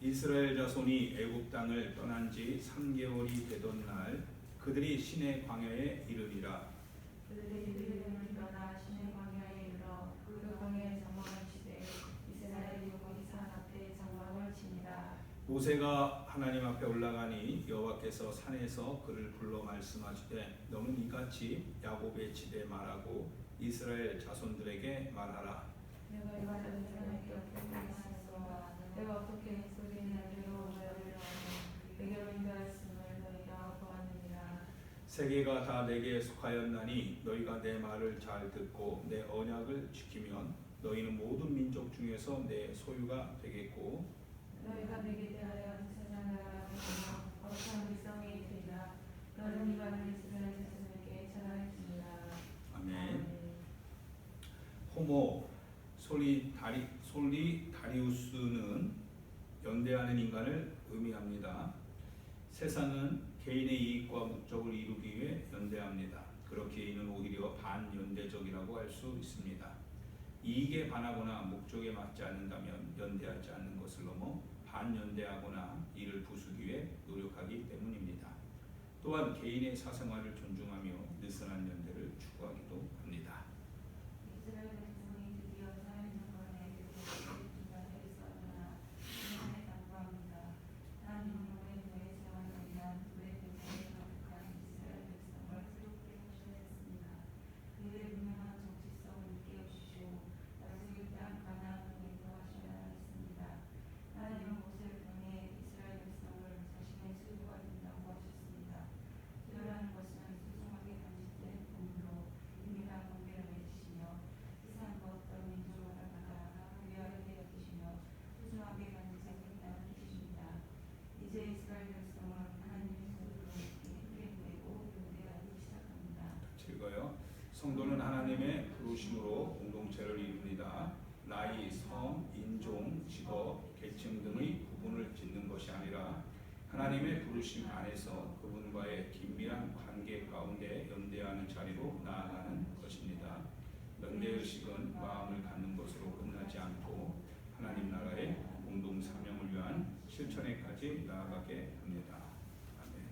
이스라엘 자손이 애굽 땅을 떠난 지 3개월이 되던 날 그들이 신의 광야에 이르리라. 그들이 이름을 떠나 신의 광야에 이르러 그 광야에 장막을 치되 이스라엘이 거기산 앞에 장막을 치니라. 모세가 하나님 앞에 올라가니 여호와께서 산에서 그를 불러 말씀하시되 너는 이같이 야곱의 집에 말하고 이스라엘 자손들에게 말하라. 내가 어떻게 있었어 내가 어떻게 소리를 내려 오해를 내게로 인도하였음을 너희가 보았느니라. 세계가 다 내게 속하였나니 너희가 내 말을 잘 듣고 내 언약을 지키면 너희는 모든 민족 중에서 내 소유가 되겠고 너희가 내게 대하여 세상을 알아보며 거룩한 일성이 되리라. 너는 이와는 이스라엘 자손에게 전하였느니라 아멘. 호모 솔리 다리 솔리 다리우스는 연대하는 인간을 의미합니다. 세상은 개인의 이익과 목적을 이루기 위해 연대합니다. 그렇게 이는 오히려 반연대적이라고 할 수 있습니다. 이익에 반하거나 목적에 맞지 않는다면 연대하지 않는 것을 넘어 반연대하거나 이를 부수기 위해 노력하기 때문입니다. 또한 개인의 사생활을 존중하며 느슨한 연대를 추구하기도 합니다. 이스라엘 백성이 드디어 사회는 거에 중간에 있었으나 하나님의 당부합니다. 하나님 영의 노예 생활을 위한 노예 백성에 거룩한 이스라엘 백성을 새롭게 하셔야 했습니다. 그들의 분명한 정치성을 일깨우시고 나중에 땅 가나안으로 인도하셔야 했습니다. 하나님은 모세를 통해 이스라엘 백성을 자신의 소유가 된다고 하셨습니다. 기도라는 것은 소중하게 간직된 본으로 은밀한 관계를 맺으시며 세상 그 어떤 민족을 알아가다가 위하게 여기시며 소중하게 간직하겠다는 뜻입니다. 이제 이스라엘 백성은 하나님의 소유로 크게 되고 연대하기 시작합니다. 읽어요. 성도는 하나님의 부르심으로 공동체를 이룹니다. 나이, 성, 인종, 직업, 계층 등의 구분을 짓는 것이 아니라 하나님의 부르심 안에서 그분과의 긴밀한 관계 가운데 연대하는 자리로 나아가는 것입니다. 연대의식은 마음을 갖는 것으로 끝나지 않고 하나님 나라의 공동 사명을 위한 실천에까지 나아가게 합니다. 아멘.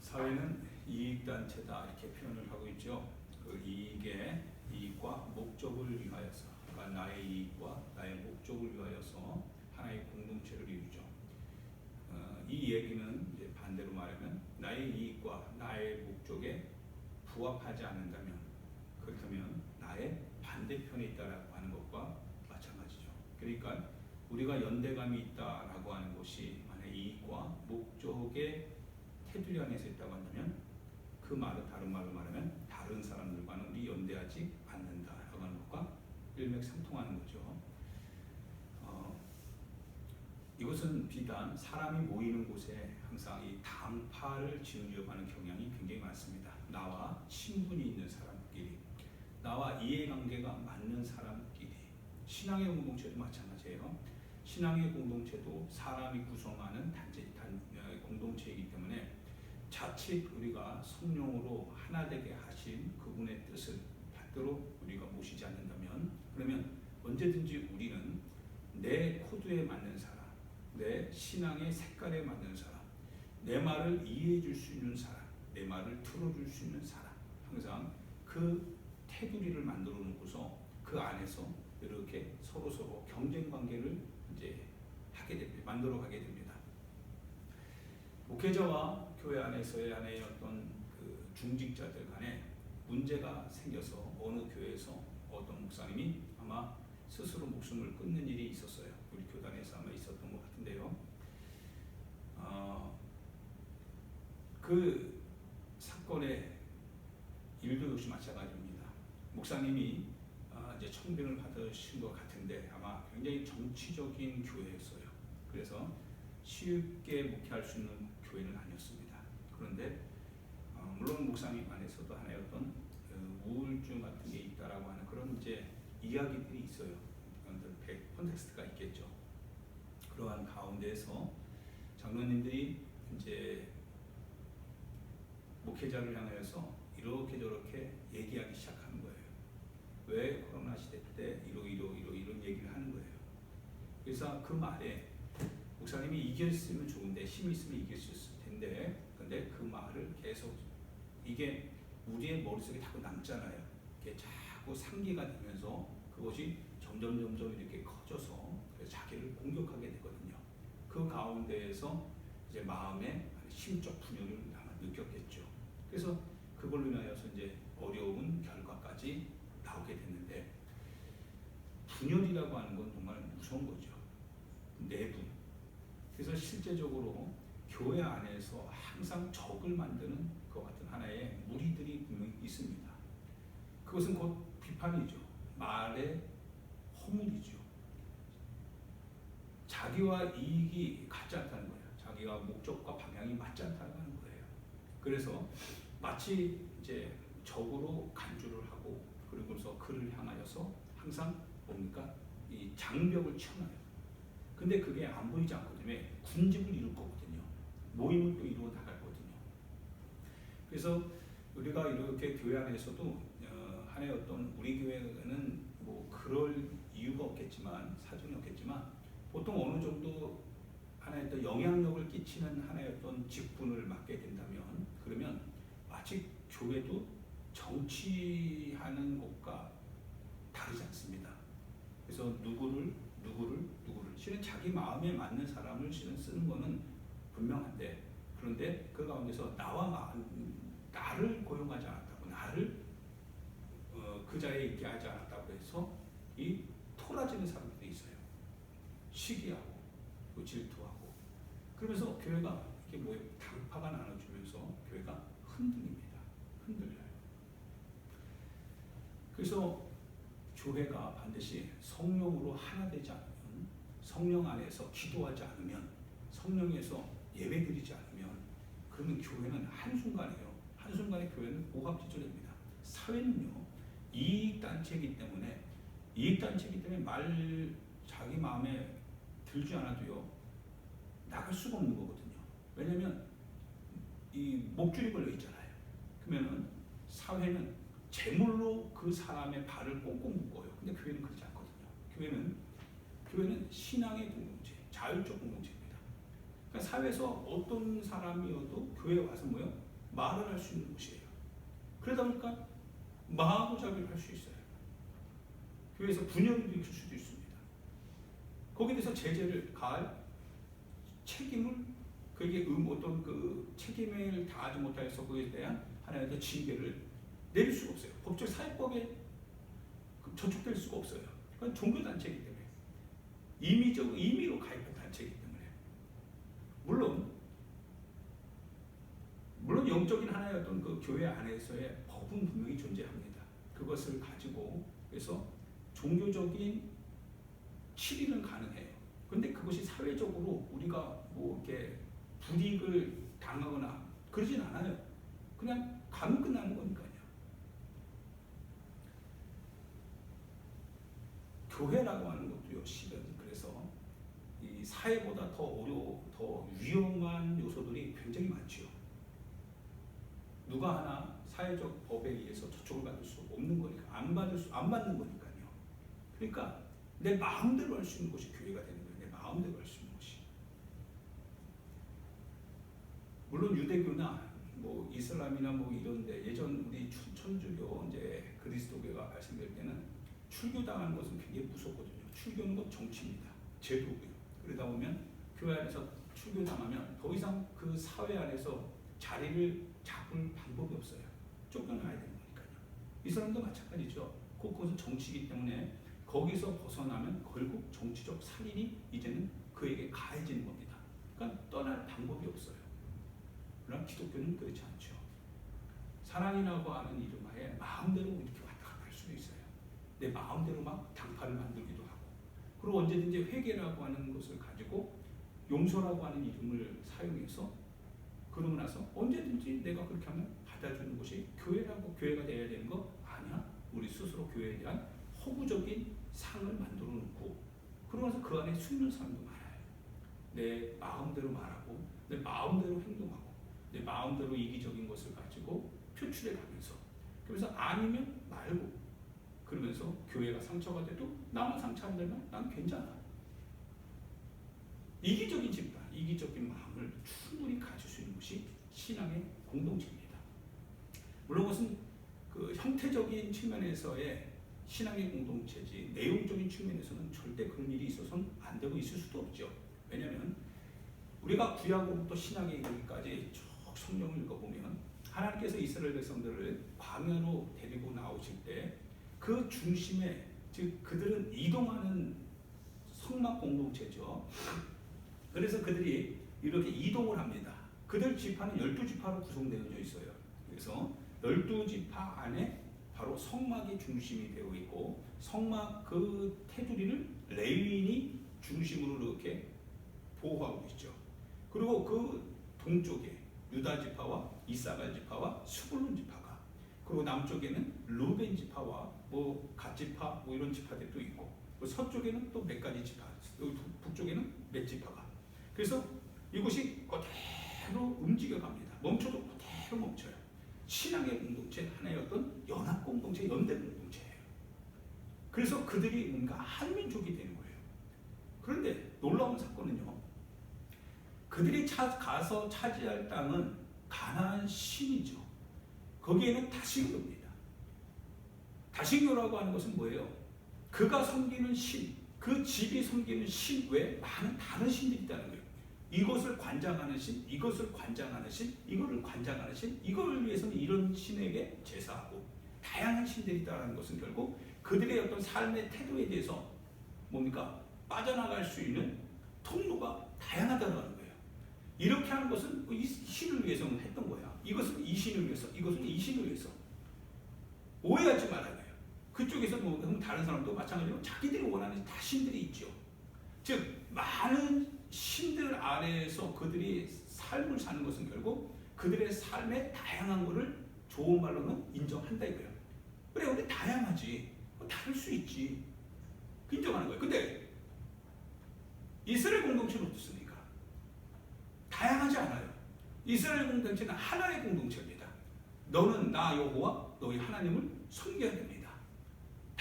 사회는 이익단체다 이렇게 표현을 하고 있죠. 그 이익의 이익과 목적을 위하여서 그러니까 나의 이익과 나의 목적을 위하여서 하나의 공동체를 이루죠. 어, 이 얘기는 이제 반대로 말하면 나의 이익과 나의 목적에 부합하지 않는다면 그렇다면 나의 반대편에 있다라고 하는 것과 마찬가지죠. 그러니까 우리가 연대감이 있다라고 하는 것이 만약 이익과 목적의 테두리 안에서 있다고 한다면 그 말은 다른 말로 말하면 다른 사람들과는 우리 연대하지 않는다 라고 하는 것과 일맥상통하는 거죠. 어, 이것은 비단 사람이 모이는 곳에 항상 이 당파를 지으려고 하는 경향이 굉장히 많습니다. 나와 친분이 있는 사람끼리, 나와 이해관계가 맞는 사람끼리, 신앙의 공동체도 마찬가지예요. 신앙의 공동체도 사람이 구성하는 단체 단, 어, 공동체이기 때문에 자칫 우리가 성령으로 하나 되게 하신 그분의 뜻을 받도록 우리가 모시지 않는다면 그러면 언제든지 우리는 내 코드에 맞는 사람, 내 신앙의 색깔에 맞는 사람, 내 말을 이해해 줄 수 있는 사람, 내 말을 들어줄 수 있는 사람 항상 그 테두리를 만들어 놓고서 그 안에서 이렇게 서로 서로 경쟁 관계를 이제 하게 됩니다. 만들어 가게 됩니다. 목회자와 교회 안에서의 안에 어떤 그 중직자들 간에 문제가 생겨서 어느 교회에서 어떤 목사님이 아마 스스로 목숨을 끊는 일이 있었어요. 우리 교단에서 아마 있었던 것 같은데요. 어, 그 사건의 일도 역시 마찬가지입니다. 목사님이 아, 이제 청빙을 받으신 것 같은데 아마 굉장히 정치적인 교회였어요. 그래서 쉽게 목회할 수 있는 교회는 아니었습니다. 그런데 어, 물론 목사님 안에서도 하나의 어떤 그 우울증 같은 게 있다라고 하는 그런 이제 이야기들이 있어요. 그런 콘텍스트가 있겠죠. 그러한 가운데서 장로님들이 이제 목회자를 향하여서 이렇게 저렇게 얘기하기 시작하는 거예요. 왜 코로나 시대 때 이러 이러 이러 이런 얘기를 하는 거예요. 그래서 그 말에 목사님이 이겼으면 좋은데 힘이 있으면 이길 수 있을 텐데 근데 그 말을 계속 이게 우리의 머릿속에 자꾸 남잖아요. 이게 자꾸 상기가 되면서 그것이 점점 점점 이렇게 커져서 자기를 공격하게 되거든요. 그 가운데에서 이제 마음에 심적 분열을 아마 느꼈겠죠. 그래서 그걸로 인하여서 이제 어려운 결과까지 나오게 됐는데 분열이라고 하는 건 정말 무서운 거죠. 내분. 그래서 실제적으로 교회 안에서 항상 적을 만드는 것 같은 하나의 무리들이 분명히 있습니다. 그것은 곧 비판이죠. 말의 허물이죠. 자기와 이익이 같지 않다는 거예요. 자기가 목적과 방향이 맞지 않다는 거예요. 그래서 마치 이제 적으로 간주를 하고 그러고서 그를 향하여서 항상 뭡니까 이 장벽을 쳐놔요. 근데 그게 안 보이지 않거든요. 군집을 이룰 거거든요. 모임을 또 이루어 나갈거든요. 그래서 우리가 이렇게 교회 안에서도 어, 하나의 어떤 우리 교회는 뭐 그럴 이유가 없겠지만 사정이 없겠지만 보통 어느 정도 하나의 어떤 영향력을 끼치는 하나의 어떤 직분을 맡게 된다면 그러면 마치 교회도 정치하는 것과 다르지 않습니다. 그래서 누구를 누구를 누구를 실은 자기 마음에 맞는 사람을 실은 쓰는 거는 분명한데 그런데 그 가운데서 나와 마, 나를 고용하지 않았다고 나를 어, 그 자리에 있게 하지 않았다고 해서 이 토라지는 사람들이 있어요. 시기하고 또 질투하고 그러면서 교회가 이게 뭐 당파가 나눠지면서 교회가 흔들립니다. 흔들려요. 그래서 교회가 반드시 성령으로 하나 되지 않으면 성령 안에서 기도하지 않으면 성령에서 예배 드리지 않으면 그러면 교회는 한순간이에요. 한순간에 교회는 오합지졸입니다. 사회는요 이익단체이기 때문에 이익단체이기 때문에 말 자기 마음에 들지 않아도요 나갈 수가 없는 거거든요. 왜냐하면 이 목줄이 걸려 있잖아요. 그러면은 사회는 재물로 그 사람의 발을 꽁꽁 묶어요. 근데 교회는 그렇지 않거든요. 교회는 교회는 신앙의 공동체, 자율적 공동체입니다. 그러니까 사회에서 어떤 사람이어도 교회에 와서 뭐요? 말을 할 수 있는 곳이에요. 그러다 보니까 마하고자비를 할 수 있어요. 교회에서 분열을 일으킬 수도 있습니다. 거기에 대해서 제재를 가할 책임을 그에게 음 어떤 그 책임을 다하지 못하여서 그에 대한 하나의 그 징계를 내릴 수가 없어요. 법적 사회법에 그 저촉될 수가 없어요. 그건 종교 단체이기 때문에 임의적 임의로 가입한 단체이기 때문에 물론 물론 영적인 하나의 어떤 그 교회 안에서의 법은 분명히 존재합니다. 그것을 가지고 그래서 종교적인 치리는 가능해요. 근데 그것이 사회적으로 우리가 뭐 이렇게 불이익을 당하거나 그러진 않아요. 그냥 가면 끝나는 거니까요. 교회라고 하는 것도요, 실은 그래서 이 사회보다 더 어려, 더 위험한 요소들이 굉장히 많죠. 누가 하나 사회적 법에 의해서 저촉을 받을 수 없는 거니까 안 받을 수 안 받는 거니까요. 그러니까 내 마음대로 할 수 있는 곳이 교회가 되는 거예요. 내 마음대로 할 수 있는 곳이. 물론 유대교나 뭐 이슬람이나 뭐 이런데 예전 우리 천- 천주교 이제 그리스도교가 말씀드릴 때는 출교당하는 것은 굉장히 무섭거든요. 출교는 것 정치입니다. 제도고요. 그러다 보면 교회 안에서 출교당하면 더 이상 그 사회 안에서 자리를 잡을 방법이 없어요. 쫓겨나야 되는 거니까요. 이 사람도 마찬가지죠. 그것은 정치이기 때문에 거기서 벗어나면 결국 정치적 살인이 이제는 그에게 가해지는 겁니다. 그러니까 떠날 방법이 없어요. 그러나 기독교는 그렇지 않죠. 사랑이라고 하는 이름하에 마음대로 이렇게 왔다 갔다 할 수도 있어요. 내 마음대로 막 당파를 만들기도 하고 그리고 언제든지 회개라고 하는 것을 가지고 용서라고 하는 이름을 사용해서 그러고 나서 언제든지 내가 그렇게 하면 받아주는 것이 교회라고 교회가 되어야 되는 거 아니야? 우리 스스로 교회에 대한 허구적인 상을 만들어 놓고 그러면서 그 안에 숨는 사람도 많아요. 내 마음대로 말하고 내 마음대로 행동하고 내 마음대로 이기적인 것을 가지고 표출해 가면서 그래서 아니면 말고 그러면서 교회가 상처가 돼도 나만 상처 안 되면 난 괜찮아. 이기적인 집단, 이기적인 마음을 충분히 가질 수 있는 것이 신앙의 공동체입니다. 물론 그것은 그 형태적인 측면에서의 신앙의 공동체지 내용적인 측면에서는 절대 그런 일이 있어서는 안 되고 있을 수도 없죠. 왜냐하면 우리가 구약으로부터 신약에 이르기까지 쭉 성경을 읽어보면 하나님께서 이스라엘 백성들을 광야로 데리고 나오실 때 그 중심에 즉 그들은 이동하는 성막 공동체죠. 그래서 그들이 이렇게 이동을 합니다. 그들 지파는 열두 지파로 구성되어 있어요. 그래서 열두 지파 안에 바로 성막이 중심이 되어 있고 성막 그 테두리를 레위인이 중심으로 이렇게 보호하고 있죠. 그리고 그 동쪽에 유다 지파와 이사갈 지파와 수불론 지파가 그리고 남쪽에는 루벤 지파와 뭐 갓 지파 뭐 이런 지파들도 있고 그 서쪽에는 또 몇 가지 지파 여기 북- 북쪽에는 몇 지파가 그래서 이곳이 그대로 움직여 갑니다. 멈춰도 그대로 멈춰요. 신앙의 공동체 하나의 어떤 연합 공동체, 연대 공동체예요. 그래서 그들이 뭔가 한민족이 되는 거예요. 그런데 놀라운 사건은요. 그들이 차, 가서 차지할 땅은 가나안 신이죠. 거기에는 다신교입니다. 다신교라고 하는 것은 뭐예요? 그가 섬기는 신, 그 집이 섬기는 신 외에 많은 다른 신들이 있다는 거예요. 이것을 관장하는 신, 이것을 관장하는 신, 이거를 관장하는 신, 이거를 위해서는 이런 신에게 제사하고 다양한 신들이 있다는 것은 결국 그들의 어떤 삶의 태도에 대해서 뭡니까 빠져나갈 수 있는 통로가 다양하다는 거예요. 이렇게 하는 것은 이 신을 위해서 했던 거야. 이것은 이 신을 위해서, 이것은 이 신을 위해서. 오해하지 말아야 돼요. 그쪽에서 뭐 다른 사람도 마찬가지로 자기들이 원하는 다 신들이 있죠. 즉 많은 신들 아래에서 그들이 삶을 사는 것은 결국 그들의 삶의 다양한 것을 좋은 말로는 인정한다 이거예요. 그래, 근데 다양하지. 뭐 다를 수 있지. 인정하는 거예요. 근데 이스라엘 공동체는 어떻습니까? 다양하지 않아요. 이스라엘 공동체는 하나의 공동체입니다. 너는 나 여호와 너희 하나님을 섬겨야 됩니다.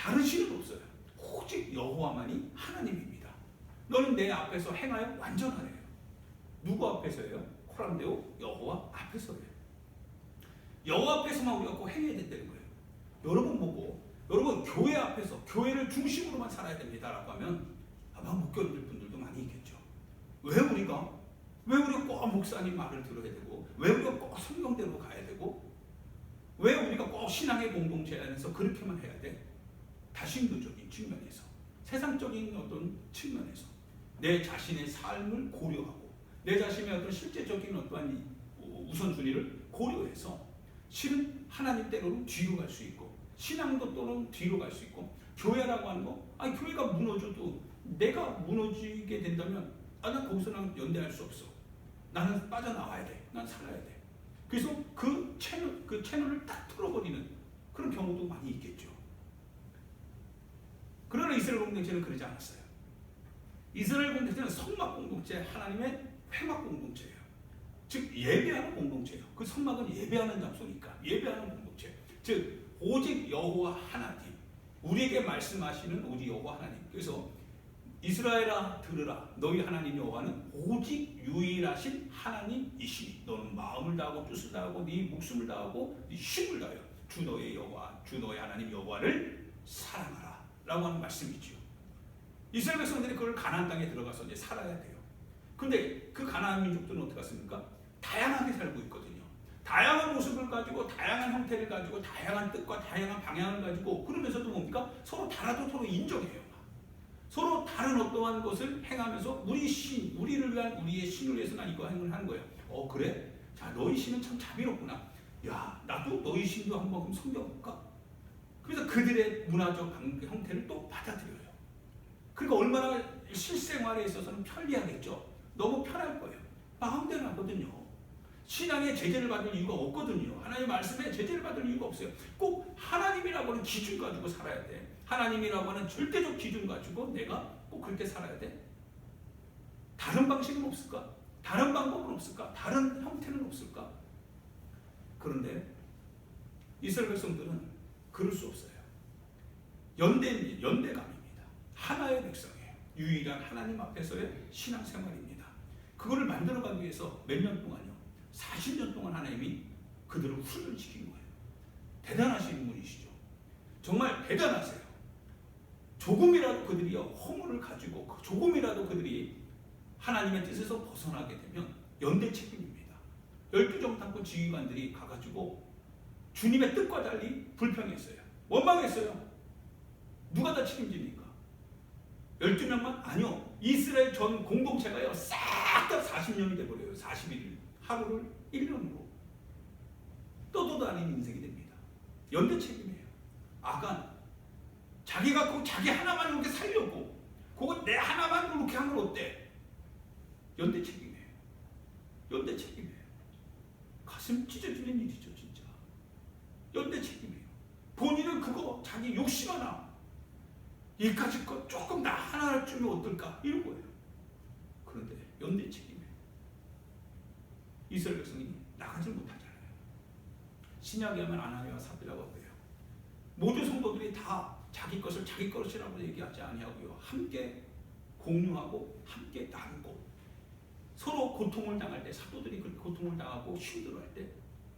다른 신은 없어요. 오직 여호와만이 하나님입니다. 너는 내 앞에서 행하여 완전하래요. 누구 앞에서예요? 코람데오 여호와 앞에서예요. 여호와 앞에서만 우리가 꼭 행해야 된다는 거예요. 여러분 보고 여러분 교회 앞에서 교회를 중심으로만 살아야 됩니다라고 하면 아마 못 견딜 분들도 많이 있겠죠. 왜 우리가 왜 우리가 꼭 목사님 말을 들어야 되고 왜 우리가 꼭 성경대로 가야 되고 왜 우리가 꼭 신앙의 공동체 안에서 그렇게만 해야 돼? 다신교적인 측면에서 세상적인 어떤 측면에서 내 자신의 삶을 고려하고 내 자신의 어떤 실제적인 어떠한 이 우선순위를 고려해서 실은 하나님 때로는 뒤로 갈 수 있고 신앙도 또는 뒤로 갈 수 있고 교회라고 하는 거 아니 교회가 무너져도 내가 무너지게 된다면 아나 거기서 난 연대할 수 없어. 나는 빠져나와야 돼난 살아야 돼. 그래서 그 채널 그 채널을 딱 틀어버리는 그런 경우도 많이 있겠죠 그러나 이스라엘 공동체는 그러지 않았어요 이스라엘 공동체는 성막 공동체 하나님의 회막 공동체예요 즉 예배하는 공동체예요. 그 성막은 예배하는 장소니까 예배하는 공동체. 즉 오직 여호와 하나님 우리에게 말씀하시는 오직 여호와 하나님. 그래서 이스라엘아 들으라 너희 하나님 여호와는 오직 유일하신 하나님이시니 너는 마음을 다하고 뜻을 다하고 네 목숨을 다하고 네 힘을 다하여 주 너의 여호와 주 너의 하나님 여호와를 사랑하라 라고 하는 말씀이지요. 이스라엘 백성들이 그걸 가나안 땅에 들어가서 이제 살아야 돼요. 근데 그 가나안 민족들은 어떻게 했습니까? 다양하게 살고 있거든요. 다양한 모습을 가지고 다양한 형태를 가지고 다양한 뜻과 다양한 방향을 가지고 그러면서도 뭡니까? 서로 다라도 서로 인정해요. 서로 다른 어떠한 것을 행하면서 우리 신, 우리를 위한 우리의 신을 위해서 난 이거 행을 하는 거예요. 어 그래? 자 너희 신은 참 자비롭구나. 야 나도 너희 신도 한번 그럼 섬겨볼까? 그래서 그들의 문화적 방- 형태를 또 받아들여요. 그러니까 얼마나 실생활에 있어서는 편리하겠죠. 너무 편할 거예요. 마음대로 하거든요. 신앙의 제재를 받을 이유가 없거든요. 하나님의 말씀에 제재를 받을 이유가 없어요. 꼭 하나님이라고 하는 기준 가지고 살아야 돼. 하나님이라고 하는 절대적 기준 가지고 내가 꼭 그렇게 살아야 돼. 다른 방식은 없을까? 다른 방법은 없을까? 다른 형태는 없을까? 그런데 이스라엘 백성들은 그럴 수 없어요. 연대 연대감입니다. 하나의 백성이에요. 유일한 하나님 앞에서의 신앙생활입니다. 그거를 만들어가기 위해서 몇 년 동안요? 40년 동안 하나님이 그들을 훈련시킨 거예요. 대단하신 분이시죠. 정말 대단하세요. 조금이라도 그들이 허물을 가지고 그 조금이라도 그들이 하나님의 뜻에서 벗어나게 되면 연대 책임입니다. 열두 정탐꾼 지휘관들이 가가지고 주님의 뜻과 달리 불평했어요. 원망했어요. 누가 다 책임집니까? 12명만? 아니요. 이스라엘 전 공동체가요. 싹 다 40년이 돼버려요. 41일. 하루를 1년으로. 떠도도 아닌 인생이 됩니다. 연대 책임이에요. 아간. 자기가 그 자기 하나만 이렇게 살려고 그거 내 하나만 이렇게 하면 어때? 연대 책임이에요. 연대 책임이에요. 가슴 찢어지는 일이죠. 연대 책임이에요. 본인은 그거 자기 욕심 하나 이까짓 거 조금 나 하나 주면 어떨까 이런 거예요. 그런데 연대 책임이에요. 이스라엘 백성이 나가지 못하잖아요. 신약에 하면 아나니와 삽비라고 해요. 모든 성도들이 다 자기 것을 자기 것이라고 얘기하지 아니하고요. 함께 공유하고 함께 나누고 서로 고통을 당할 때 사도들이 그렇게 고통을 당하고 힘들어할 때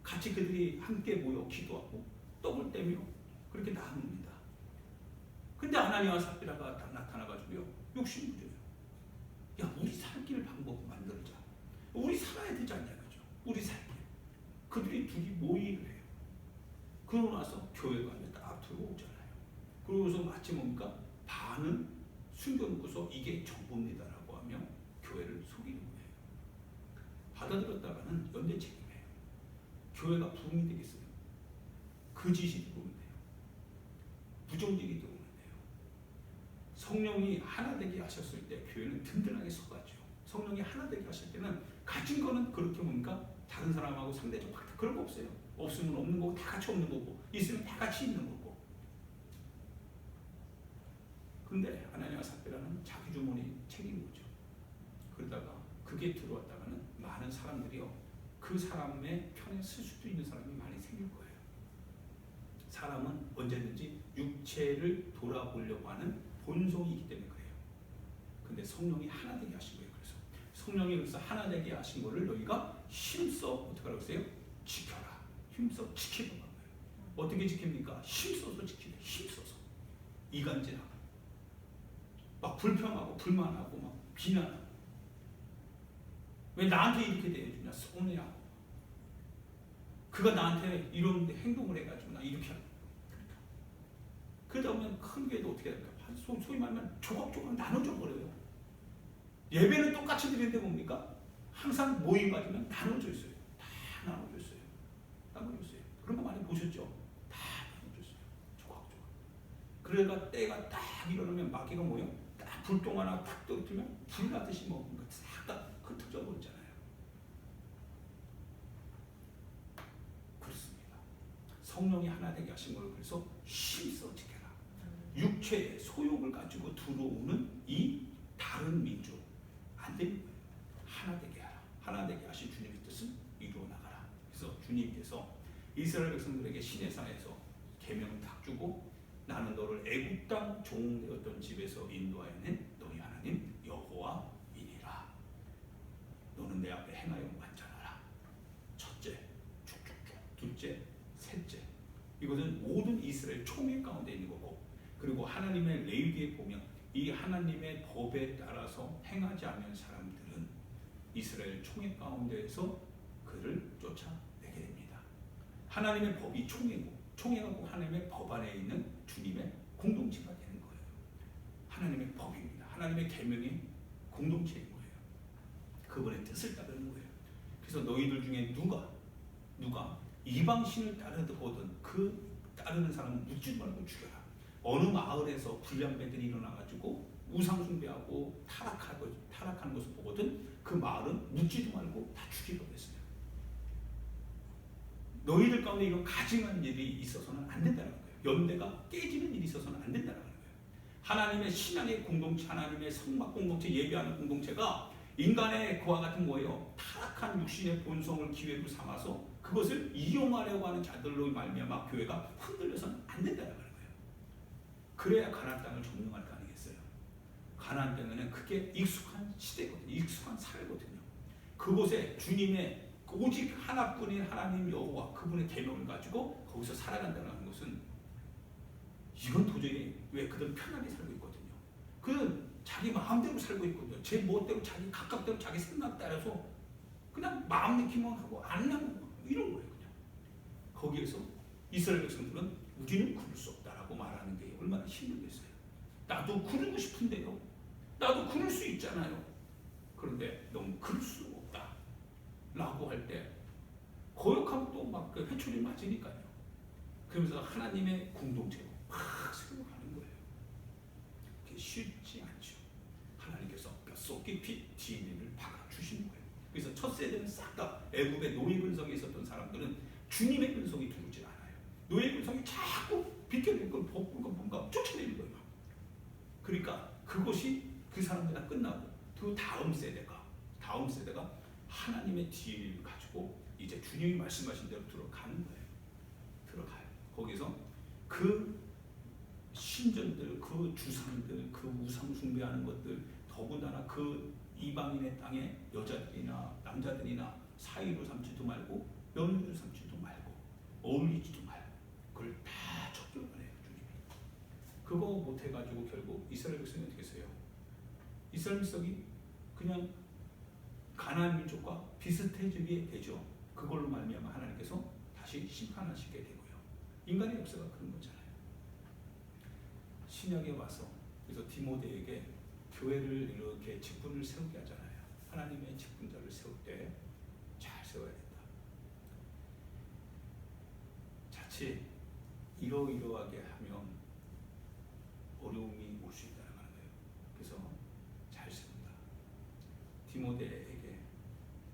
같이 그들이 함께 모여 기도하고 떡을 떼며 그렇게 나눕니다. 근데 아나니와 삽비라가 딱 나타나가지고요 욕심부려요. 야 우리 살길 방법 만들자. 우리 살아야 되지 않냐 그죠? 우리 살길. 그들이 둘이 모의를 해요. 그러고 나서 교회가 딱 들어오잖아요. 그러고서 마치 뭡니까? 반은 숨겨놓고서 이게 정보입니다라고 하며 교회를 속이는 거예요. 받아들였다가는 연대 책임이에요. 교회가 부흥이 되겠어요. 거짓이 들어오면 돼요. 부정직이 들어오면 돼요. 성령이 하나 되게 하셨을 때 교회는 든든하게 서가죠. 성령이 하나 되게 하실 때는 가진 거는 그렇게 뭡니까? 다른 사람하고 상대적 박탈 그런 거 없어요. 없으면 없는 거고 다 같이 없는 거고 있으면 다 같이 있는 거고. 근데 하나님과 삭배라는 자기 주머니 책인 거죠. 그러다가 그게 들어왔다가는 많은 사람들이요 그 사람의 편에 설 수도 있는 사람이 많이 생길 거예요. 사람은 언제든지 육체를 돌아보려고 하는 본성이기 때문에 그래요. 근데 성령이 하나 되게 하신 거예요. 그래서 성령이 그래서 하나 되게 하신 거를 너희가 힘써 어떻게 하라고 했어요? 지켜라. 힘써 지키는 거예요. 어떻게 지킵니까? 힘써서 지키래. 힘써서 이간질하고 막 불평하고 불만하고 막 비난하고 왜 나한테 이렇게 대해주냐 서운해하고 그가 나한테 이런 행동을 해가지고 나 이렇게 하는 그러니까 그러다 보면 큰 교회도 어떻게 소, 소위 말하면 조각조각 나눠져 버려요. 예배는 똑같이 드리는데 뭡니까? 항상 모임 가지면 나눠져 있어요. 다 나눠져 있어요. 나눠져 있어요. 그런 거 많이 보셨죠? 다 나눠져 있어요. 조각조각. 그래가 때가 딱 일어나면 마귀가 뭐예요 딱 불똥 하나 탁 떨어뜨리면 불 나듯이 뭐 싹다 흩어져 버리잖아요 그렇습니다. 성령이 하나 되게 하신 걸 그래서 힘써 지켜라. 육체의 소욕을 가지고 들어오는 이 다른 민족 안 되는 거예요. 하나 되게 하라. 하나 되게 하신 주님의 뜻은 이루어 나가라. 그래서 주님께서 이스라엘 백성들에게 시내산에서 계명을 딱 주고 나는 너를 애굽 땅 종되었던 집에서 인도하여낸 너희 하나님 여호와이니라. 너는 내 앞에 행하여 완전하라. 첫째, 쭉쭉쭉. 둘째, 셋째. 이것은 모든 이스라엘 총회 가운데 있는 거고, 그리고 하나님의 레위기에 보면 이 하나님의 법에 따라서 행하지 않는 사람들은 이스라엘 총회 가운데에서 그를 쫓아내게 됩니다. 하나님의 법이 총회고, 총회하고 하나님의 법 안에 있는 주님의 공동체가 되는 거예요. 하나님의 법입니다. 하나님의 계명이 공동체인 거예요. 그분의 뜻을 따르는 거예요. 그래서 너희들 중에 누가 누가 이방 신을 따르거든 그 따르는 사람은 묻지 말고 죽여라. 어느 마을에서 불량배들이 일어나가지고 우상 숭배하고 타락하고 타락하는 것을 보거든 그 마을은 묻지도 말고 다 죽이라고 했어요. 너희들 가운데 이런 가증한 일이 있어서는 안 된다는 거예요. 연대가 깨지는 일이 있어서는 안 된다는 거예요. 하나님의 신앙의 공동체, 하나님의 성막 공동체, 예배하는 공동체가 인간의 그와 같은 뭐예요? 타락한 육신의 본성을 기회로 삼아서 그것을 이용하려고 하는 자들로 말미암아 교회가 흔들려서는 안 된다는 거예요. 그래야 가나안 땅을 점령할 거 아니겠어요? 가나안 땅에는 그게 익숙한 시대거든요. 익숙한 사회거든요. 그곳에 주님의 오직 하나뿐인 하나님 여호와 그분의 계명을 가지고 거기서 살아간다는 것은 이건 도저히 왜 그들 편하게 살고 있거든요. 그는 자기 마음대로 살고 있거든요. 제 멋대로 자기 각각대로 자기 생각 따라서 그냥 마음 느끼만 하고 안 나고 이런 거예요. 그냥 거기에서 이스라엘 백성들은 우리는 그럴 수 없다라고 말하는 게 얼마나 힘들겠어요. 나도 그러고 싶은데요. 나도 그럴 수 있잖아요. 그런데 너무 그럴 수 없다. 라고 할 때 거역하면 또막그 회초리 맞으니까요. 그러면서 하나님의 공동체로 막 세워가는 거예요. 그게 쉽지 않죠. 하나님께서 뼛속 깊이 DNA를 거예요. 그래서 첫 세대는 싹 다 애굽의 노예 근성에 있었던 사람들은 주님의 근성이 들어오질 않아요. 노예 근성이 자꾸 비켜내고 벗고 뭔가 쫓아내는 거예요. 그러니까 그것이 그 사람들 다 끝나고 그 다음 세대가 다음 세대가 하나님의 DNA를 가지고 이제 주님이 말씀하신 대로 들어가는 거예요. 들어가요. 거기서 그 신전들, 그 주상들, 그 우상 숭배하는 것들 더군다나 그 이방인의 땅에 여자들이나 남자들이나 사이로 삼지도 말고 며느리로 삼지도 말고 어울리지도 말고 그걸 다 척결해요 주님이. 그거 못해가지고 결국 이스라엘 백성이 어떻게 했어요? 이스라엘 백성이 그냥 가나안 민족과 비슷해지게 되죠. 그걸로 말미암아 하나님께서 다시 심판하시게 되고요. 인간의 역사가 그런 거잖아요. 신약에 와서 그래서 디모데에게 교회를 이렇게 직분을 세우게 하잖아요. 하나님의 직분자를 세울 때 잘 세워야 된다. 자칫 이러이러하게 하면 어려움이 올 수 있다는 거예요. 그래서 잘 세운다. 디모데에게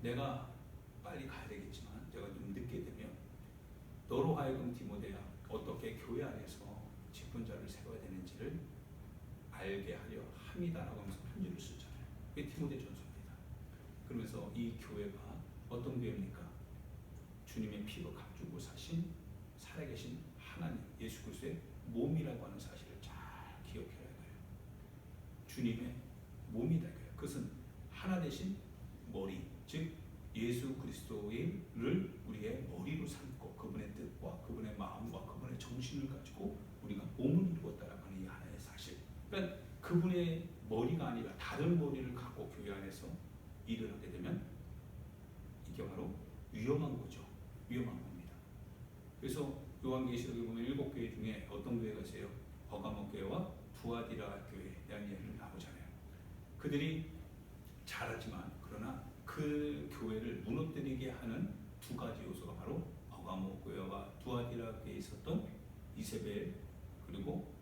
내가 빨리 가야 되겠지만 제가 좀 늦게 되면 너로 하여금 디모데야 어떻게 교회 안에서 직분자를 세워야 되는지를 알게 하려 함이다라고 하면서 편지를 쓰잖아요. 그게 디모데 전서입니다. 그러면서 이 교회가 어떤 교회입니까? 주님의 피로 감추고 사신 살아계신 하나님 예수 그리스도의 몸이라고 하는 사실을 잘 기억해야 돼요. 주님의 몸이다. 그것은 하나 되신 머리, 즉 예수 그리스도를 우리의 머리로 삼고 그분의 뜻과 그분의 마음과 그분의 정신을 가지고 우리가 몸을 이루었다라고 하는 이 하나의 사실. 그분의 머리가 아니라 다른 머리를 갖고 교회 안에서 일을 하게 되면 이게 바로 위험한 거죠. 위험한 겁니다. 그래서 요한계시록에 보면 일곱 교회 중에 어떤 교회가 있어요? 버가모 교회와 두아디라 교회에 대한 이야기를 나오잖아요. 그들이 잘하지만 그러나 그 교회를 무너뜨리게 하는 두 가지 요소가 바로 버가모 교회와 두아디라 교회에 있었던 이세벨 그리고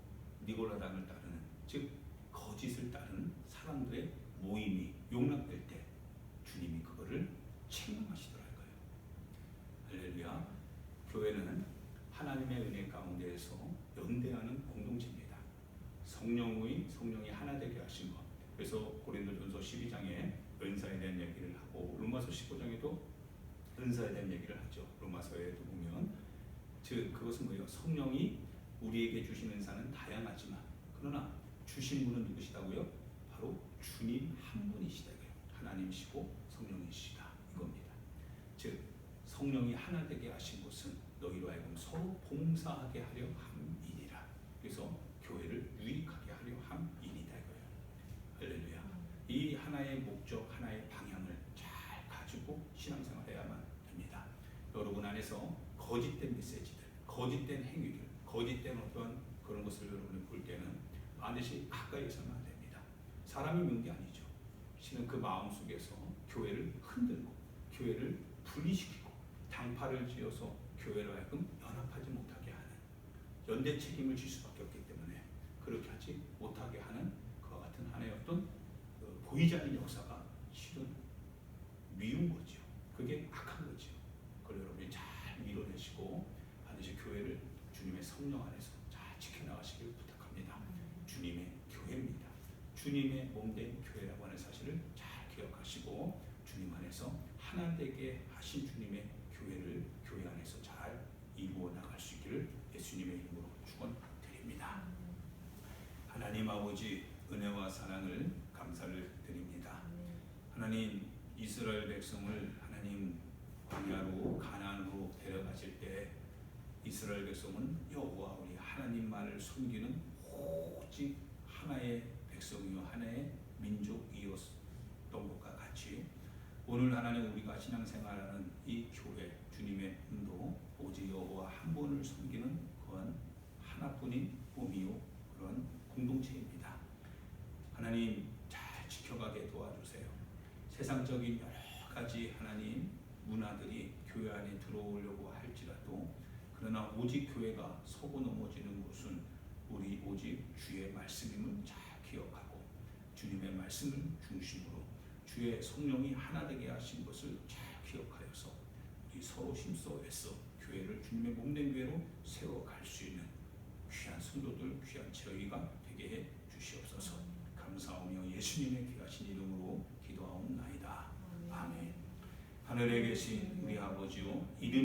니골라당을 따르는 즉 거짓을 따르는 사람들의 모임이 용납될 때 주님이 그거를 책망하시더라고요. 할렐루야. 교회는 하나님의 은혜 가운데에서 연대하는 공동체입니다. 성령의 성령이 하나 되게 하신 것. 그래서 고린도전서 12장에 은사에 대한 얘기를 하고 로마서 15장에도 은사에 대한 얘기를 하죠. 로마서에도 보면 즉 그것은 뭐예요? 성령이 우리에게 주신 은사는 다양하지만 그러나 주신 분은 누구시다고요? 바로 주님 한 분이시다고요. 하나님이시고 성령이시다 이겁니다. 즉 성령이 하나 되게 하신 것은 너희로 하여금 서로 봉사하게 하려 함이니라. 그래서 교회를 유익하게 하려 함이니다 이거예요. 할렐루야. 이 하나의 목적, 하나의 방향을 잘 가지고 신앙생활해야만 됩니다. 여러분 안에서 거짓된 메시지들, 거짓된 행위들, 거짓된 어떤 그런 것을 여러분이 볼 때는 반드시 가까이서는 안 됩니다. 사람이 명게 아니죠. 신은 그 마음 속에서 교회를 흔들고 교회를 분리시키고 당파를 지어서 교회를 하여금 연합하지 못하게 하는 연대 책임을 질 수밖에 없기 때문에 그렇게 하지 못하게 하는 그와 같은 하나의 어떤 그 보이지 않는 역사가 실은 미운 거죠. 그게 악한 거죠. 그걸 여러분이 잘 밀어내시고 반드시 교회를 주님의 성령 안에서 잘 지켜나가시길 부탁합니다. 주님의 교회입니다. 주님의 몸된 교회라고 하는 사실을 잘 기억 하시고 주님 안에서 하나 되게 하신 주님의 교회를 교회 안에서 잘 이루어 나갈 수 있기를 예수님의 이름으로 축원드립니다. 하나님 아버지 은혜와 사랑을 감사를 드립니다. 하나님 이스라엘 백성을 하나님 광야로 가나안으로 데려가실 때 이스라엘 백성은 여호와 우리 하나님만을 섬기는 오직 하나의 백성이요 하나의 같이 오늘 하나님 우리가 신앙생활하는 이 교회 주님의 인도 오직 여호와 한 분을 섬기는 그런 하나뿐인 꿈이요 그런 공동체입니다. 하나님 잘 지켜가게 도와주세요. 세상적인 여러 가지 하나님 문화들이 교회 안에 들어오려고 할지라도 그러나 오직 교회가 서고 넘어지는 곳은 우리 오직 주의 말씀임을 잘 기억하고 주님의 말씀을 중심으로 주의 성령이 하나 되게 하신 것을 잘 기억하여서 우리 서로 힘써 애써 교회를 주님의 몸된 교회로 세워갈 수 있는 귀한 성도들 귀한 저희가 되게 해 주시옵소서. 감사하며 예수님의 귀하신 이름으로 기도하옵나이다. 아멘. 하늘에 계신 우리 아버지요 이름